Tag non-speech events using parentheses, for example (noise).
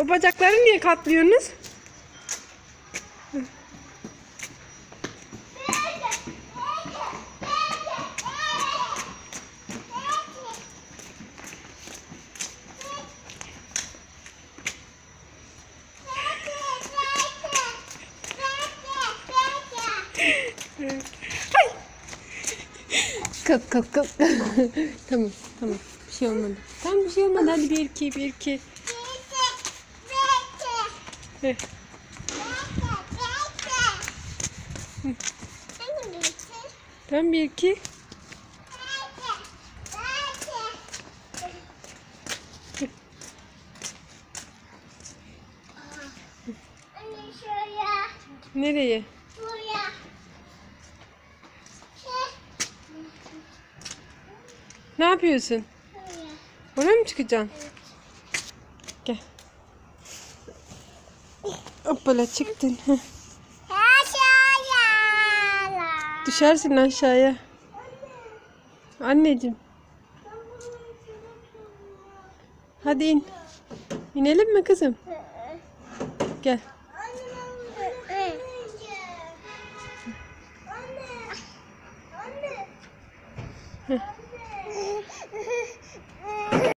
O bacakları niye katlıyorsunuz? Kalk kalk kalk. (laughs) tamam tamam. Bir şey olmadı. Tamam bir şey olmadı. Hadi bir iki bir iki. Tamam bir iki. Nereye? buraya. Ne yapıyorsun? Şuraya. Oraya mı çıkacaksın? Gel. Hoppala çıktın. Aşağıya. (laughs) Düşersin aşağıya. Anneciğim. Hadi in. İnelim mi kızım? Gel. Anne. Anne.